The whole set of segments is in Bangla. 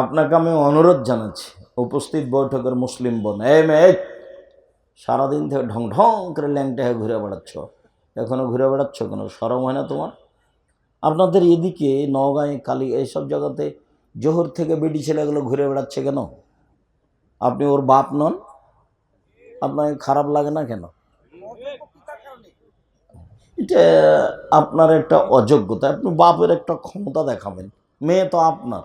আপনাকে আমি অনুরোধ জানাচ্ছি, উপস্থিত বৈঠকের মুসলিম বোন এ মে সারাদিন থেকে ঢং ঢং করে ল্যাংটা হয়ে ঘুরে বেড়াচ্ছ। এখনও ঘুরে বেড়াচ্ছ কেন? সরম হয় না তোমার? আপনাদের এদিকে, নওগাঁয়ে, কালী, এইসব জায়গাতে জোহর থেকে বেটি ছেলেগুলো ঘুরে বেড়াচ্ছে কেন? আপনি ওর বাপ নন? আপনাকে খারাপ লাগে না কেন? এটা আপনার একটা অযোগ্যতা, আপনি বাপের একটা ক্ষমতা দেখাবেন। মেয়ে তো আপনার।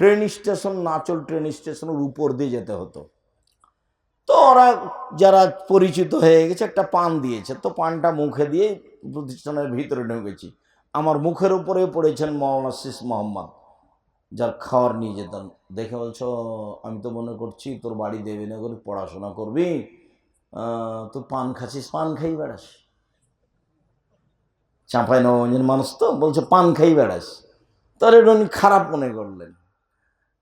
ট্রেন স্টেশন নাচল ট্রেন স্টেশনের উপর দিয়ে যেতে হতো। তো ওরা যারা পরিচিত হয়ে গেছে, একটা পান দিয়েছে। তো পানটা মুখে দিয়ে প্রতিষ্ঠানের ভিতরে ঢুকেছি। আমার মুখের উপরে পড়েছেন মৌলানা শিস মোহাম্মদ, যার খাওয়ার নিয়ে যেতাম। দেখে বলছো, আমি তো মনে করছি তোর বাড়ি দেবে না করে পড়াশোনা করবি তুই পান খাচ্ছিস, পান খাই বেড়াস। চাঁপাই নবঞ্জন মানুষ তো বলছে, পান খাই বেড়াস। তার এটা উনি খারাপ মনে করলেন।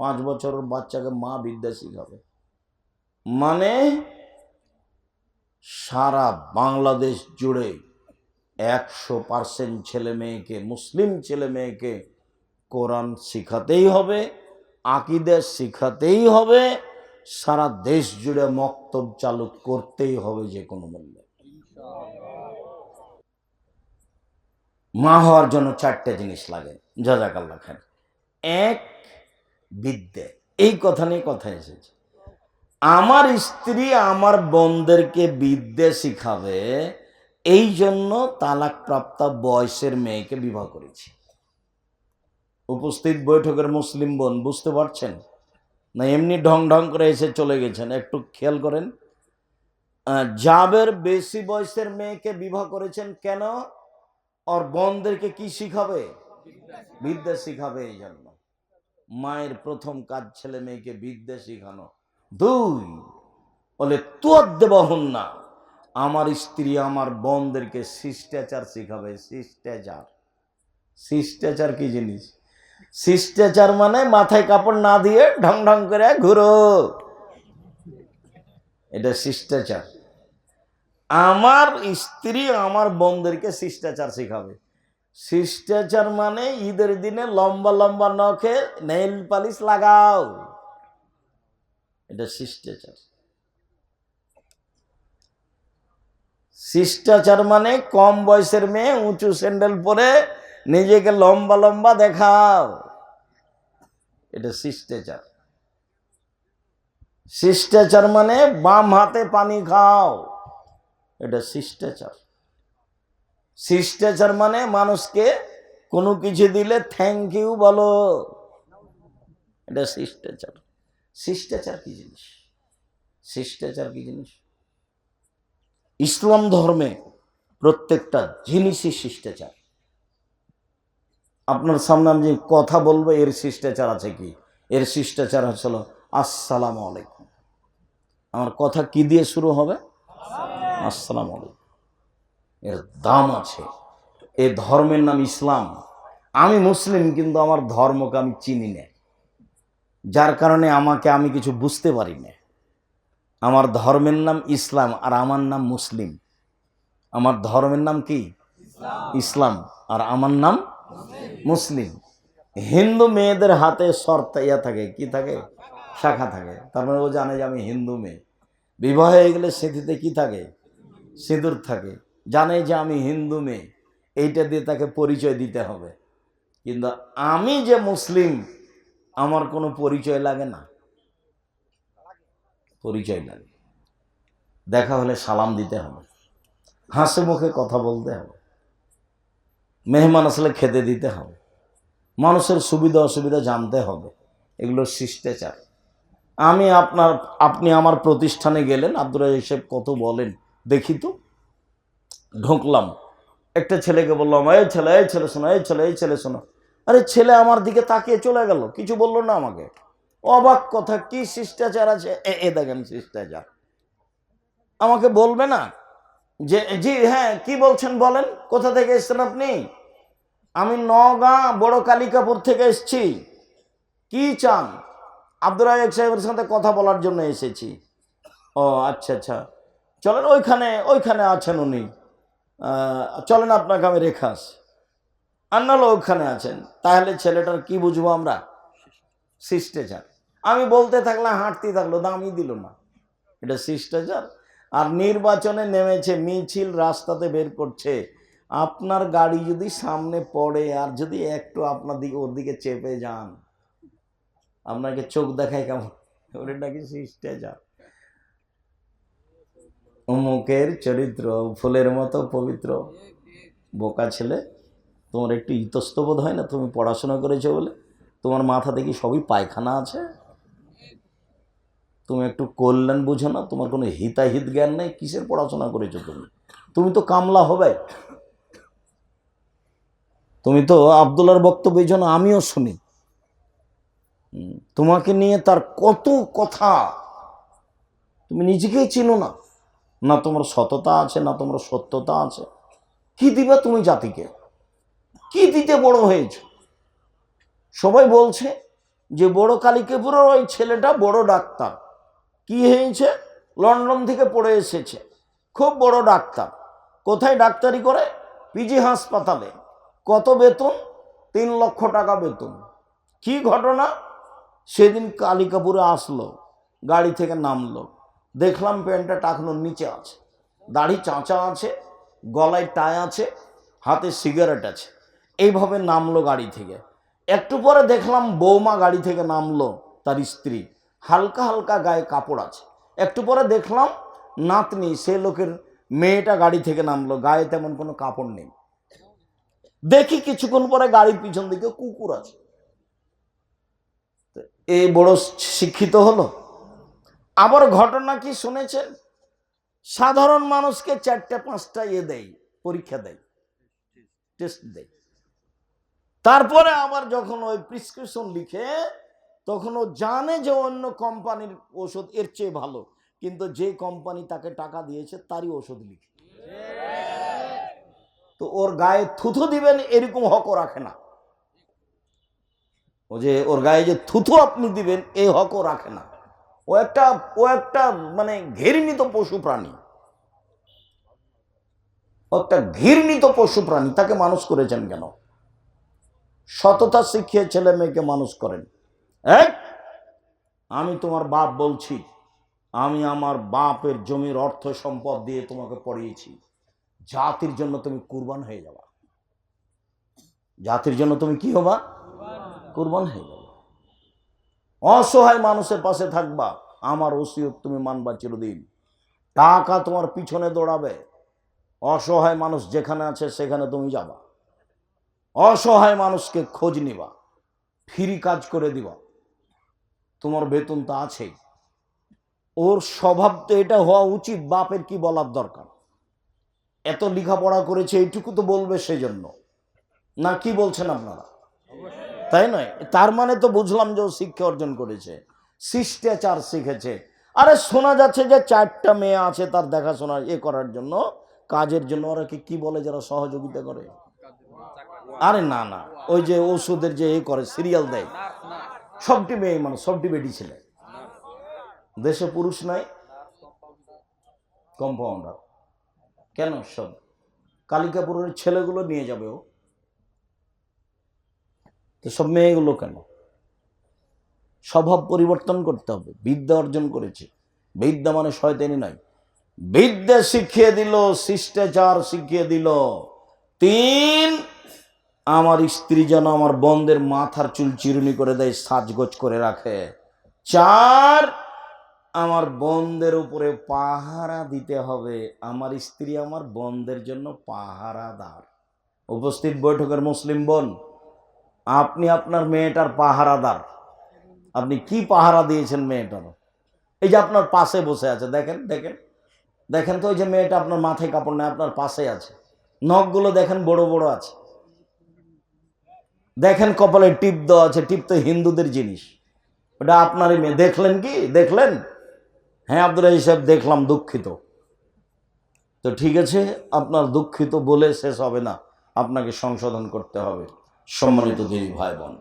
পাঁচ বছরের বাচ্চাকে মা বিদ্যা শিখাবে। মানে সারা বাংলাদেশ জুড়ে একশো পার্সেন্ট ছেলে মেয়েকে, মুসলিম ছেলে মেয়েকে কোরআন শিখাতেই হবে, আকিদে শিখাতেই হবে, সারা দেশ জুড়ে মক্তব চালু করতেই হবে যে কোনো মূল্যে। মা হওয়ার জন্য চারটে জিনিস লাগে। জাজাকাল্লা খান এক বিদ্যে। এই কথা নিয়ে কথা এসেছে। আমার স্ত্রী আমার বোনদেরকে বিদ্যে শিখাবে, এই জন্য তালাকপ্রাপ্ত বয়সের মেয়েকে বিবাহ করেছি। উপস্থিত বৈঠকের মুসলিম বোন, বুঝতে পারছেন? না, এমনি ঢং ঢং করে এসে চলে গেছেন। একটু খেয়াল করেন। জাবের বেশি বয়সের মেয়েকে বিবাহ করেছেন কেন? ওর বোনদেরকে কি শিখাবে? বিদ্যা শিখাবে এই জন্য। মায়ের প্রথম কাজ ছেলে মেয়েকে বিদ্যা শিখানো। দুই, বলে তোর দেবহন না আমার স্ত্রী আমার বোনদেরকে শিষ্টাচার শিখাবে। শিষ্টাচার। শিষ্টাচার কি জিনিস? শিষ্টাচার মানে মাথায় কাপড় না দিয়ে ঢং ঢং করে ঘুরো। এটা শিষ্টাচার। আমার স্ত্রী আমার বোনদেরকে শিষ্টাচার শিখাবে। শিষ্টাচার মানে ঈদের দিনে লম্বা লম্বা নখে নেইল পালিশ লাগাও। এটা শিষ্টাচার। শিষ্টাচার মানে কম বয়সের মেয়ে উঁচু স্যান্ডেল পরে নিজেকে লম্বা লম্বা দেখাও। এটা শিষ্টাচার। শিষ্টাচার মানে বাম হাতে পানি খাও। এটা শিষ্টাচার। শিষ্টাচার মানে মানুষকে কোনো কিছু দিলে থ্যাংক ইউ বলো। এটা শিষ্টাচার। শিষ্টাচার কি জিনিস? শিষ্টাচার কি জিনিস? ইসলাম ধর্মে প্রত্যেকটা জিনিসই শিষ্টাচার। আপনার সামনে আমি কথা বলব, এর শিষ্টাচার আছে কি? এর শিষ্টাচার হচ্ছিল আসসালাম আলাইকুম। আমার কথা কি দিয়ে শুরু হবে? আসসালাম আলাইকুম। এর দাম আছে। এ ধর্মের নাম ইসলাম। আমি মুসলিম, কিন্তু আমার ধর্মকে আমি চিনি না। যার কারণে আমাকে আমি কিছু বুঝতে পারি না। আমার ধর্মের নাম ইসলাম আর আমার নাম মুসলিম। আমার ধর্মের নাম কি? ইসলাম। আর আমার নাম মুসলিম। হিন্দু মেয়েদের হাতে শর্ত ইয়া থাকে, কি থাকে? শাখা থাকে। তার মানে ও জানে যে আমি হিন্দু মেয়ে। বিবাহ হয়ে গেলে স্মৃতিতে কি থাকে? সিঁদুর থাকে। জানে যে আমি হিন্দু মেয়ে, এইটা দিয়ে তাকে পরিচয় দিতে হবে। কিন্তু আমি যে মুসলিম, আমার কোনো পরিচয় লাগে না। পরিচয় লাগে। দেখা হলে সালাম দিতে হবে। হাসি মুখে কথা বলতে হবে। মেহমান আসলে খেতে দিতে হবে। মানুষের সুবিধা অসুবিধা জানতে হবে। এগুলো শিষ্টাচার। আমি আপনার, আপনি আমার প্রতিষ্ঠানে গেলেন আব্দুল সাহেব কত বলেন, দেখি তো। ঢুকলাম। একটা ছেলেকে বললাম, এই ছেলে এই ছেলে শোনো, এই ছেলে এই ছেলে শোনো। আরে ছেলে আমার দিকে তাকিয়ে চলে গেল, কিছু বলল না আমাকে। অবাক কথা, কি শিষ্টাচার আছে? এ দেখেন শিষ্টাচার। আমাকে বলবে না যে, জি হ্যাঁ কি বলছেন বলেন? কোথা থেকে এসছেন আপনি? আমি নগাঁ বড় কালিকাপুর থেকে এসেছি। কি চান? আব্দুর রাজাক সাহেবের সাথে কথা বলার জন্য এসেছি। ও আচ্ছা আচ্ছা। চলেন, ওইখানে ওইখানে আছেন উনি। চলেন আপনাকে আমি রেখে আসি। আর নাহলে ওখানে আছেন। তাহলে ছেলেটার কি বুঝব আমরা? শিষ্টাচার। আমি বলতে থাকলাম হাঁটতে থাকল, দামই দিল না। এটা শিষ্টাচার। আর নির্বাচনে নেমেছে, মিছিল রাস্তাতে বের করছে। আপনার গাড়ি যদি সামনে পড়ে আর যদি একটু আপনার দিকে, ওর দিকে চেপে যান, আপনাকে চোখ দেখায় কেমন? ওটা নাকি শিষ্টাচার। অমুকের চরিত্র, ফুলের মতো পবিত্র। বোকা ছেলে, তোমার একটু ইতস্তবোধ হয় না? তুমি পড়াশোনা করেছ বলে? তোমার মাথা দেখি সবই পায়খানা আছে? তুমি একটু কল্যাণ বুঝো না? তোমার কোনো হিতাহিত জ্ঞান নেই? কিসের পড়াশোনা করেছ তুমি? তুমি তো কামলা হবে। তুমি তো আবদুল্লার বক্তব্য এই জন্য আমিও শুনি। তোমাকে নিয়ে তার কত কথা। তুমি নিজেকেই চিনো না। না তোমার সততা আছে, না তোমার সত্যতা আছে। কি দিবে তুমি জাতিকে? কি দিতে বড় হয়েছ? সবাই বলছে যে বড় কালিকেপুরের ওই ছেলেটা বড় ডাক্তার। কি হয়েছে? লন্ডন থেকে পড়ে এসেছে। খুব বড় ডাক্তার। কোথায় ডাক্তারি করে? পিজি হাসপাতালে। কত বেতন? তিন লক্ষ টাকা বেতন। কি ঘটনা? সেদিন কালিকাপুরে আসলো, গাড়ি থেকে নামলো। দেখলাম প্যান্টটা টাকনোর নিচে আছে। দাড়ি চাঁচা আছে, গলায় টাই আছে, হাতে সিগারেট আছে। এইভাবে নামলো গাড়ি থেকে। একটু পরে দেখলাম বৌমা গাড়ি থেকে নামলো তার স্ত্রী। হালকা হালকা গায়ে কাপড় আছে। একটু পরে দেখলাম নাতনি, সে লোকের মেয়েটা গাড়ি থেকে নামলো। গায়ে তেমন কোনো কাপড় নেই। দেখি কিছুক্ষণ পরে গাড়ির পিছন দিকে কুকুর আছে। এই বড় শিক্ষিত হলো? আবার ঘটনা কি শুনেছেন? সাধারণ মানুষকে চারটে, পাঁচটা ইয়ে দেয়, পরীক্ষা দেয় টেস্ট দেয়। তারপরে আবার যখন ওই প্রিসক্রিপশন লিখে, তখন ও জানে যে অন্য কোম্পানির ওষুধ এর চেয়ে ভালো, কিন্তু যে কোম্পানি তাকে টাকা দিয়েছে তারই ওষুধ লিখে। তো ওর গায়ে থুথু দিবেন এরকম হকও রাখে না। ও যে ওর গায়ে যে থুথু আপনি দিবেন এই হকও রাখে না। ও একটা ও একটা মানে ঘৃণিত পশু প্রাণী। ও একটা ঘৃণিত পশু প্রাণী, তাকে মানুষ করেছেন কেন? সততা শিখিয়ে ছেলে মেয়েকে মানুষ করেন। এই, আমি তোমার বাপ বলছি, আমি আমার বাপের জমির অর্থ সম্পদ দিয়ে তোমাকে পড়িয়েছি। জাতির জন্য তুমি কুরবান হয়ে যাবা। জাতির জন্য তুমি কি হবা? কুরবান হয়ে যাবা। অসহায় মানুষের পাশে থাকবা। আমার ওসিয়ত তুমি মানবা চিরদিন। টাকা তোমার পিছনে দৌড়াবে। অসহায় মানুষ যেখানে আছে সেখানে তুমি যাবা। অসহায় মানুষকে খোঁজ নিবা। ফ্রি কাজ করে দিবা। তোমার বেতন তো আছেই। ওর স্বভাব তো এটা হওয়া উচিত, বাপের কি বলার দরকার? এত লেখাপড়া করেছে, এইটুকু তো বলবে সেই জন্য না, কি বলছেন আপনারা? তাই নয়? তার মানে তো বুঝলাম যে ও শিক্ষা অর্জন করেছে। শিষ্টাচার শিখেছে। আরে শোনা যাচ্ছে যে চারটা মেয়ে আছে তার দেখাশোনা এ করার জন্য, কাজের জন্য। ওরা কি বলে যারা সহযোগিতা করে? আরে না না। ওই যে ওষুধের যে এ করে, সিরিয়াল দেয়। সবটি মেয়ে মানে সবটি বেটি ছেলে। দেশে পুরুষ নাই কম্পাউন্ডার কেন সব? কালিকাপুরের ছেলেগুলো নিয়ে যাবে ও। তো সব মেয়েগুলো কেন? স্বভাব পরিবর্তন করতে হবে, বিদ্যা অর্জন করেছে। বিদ্যা মানে শয়তানি নয়। বিদ্যা শিখিয়ে দিল, শিষ্টাচার শিখিয়ে দিল। তিন, আমার স্ত্রী যেন আমার বন্ধের মাথার চুল চিরুনি করে দেয়, সাজগোজ করে রাখে। চার, আমার বন্ধের উপরে পাহারা দিতে হবে। আমার স্ত্রী আমার বন্ধের জন্য পাহারাদার। উপস্থিত বৈঠকের মুসলিম বোন আপনি আপনার মেয়েটার পাহারাদার। আপনি কি পাহারা দিয়েছেন মেয়েটার? এই যে আপনার পাশে বসে আছে, দেখেন দেখেন। দেখেন তো ওই যে মেয়েটা আপনার মাথায় কাপড় নেয়, আপনার পাশে আছে। নখগুলো দেখেন বড় বড় আছে। দেখেন কপালে টিপ দেওয়া আছে, টিপ তো হিন্দুদের জিনিস। ওটা আপনারই মেয়ে। দেখলেন কি? দেখলেন? হ্যাঁ আব্দুল রাজি সাহেব, দেখলাম, দুঃখিত। তো ঠিক আছে, আপনার দুঃখিত বলে শেষ হবে না। আপনাকে সংশোধন করতে হবে। সম্মানিত দেবী ভাই বোন।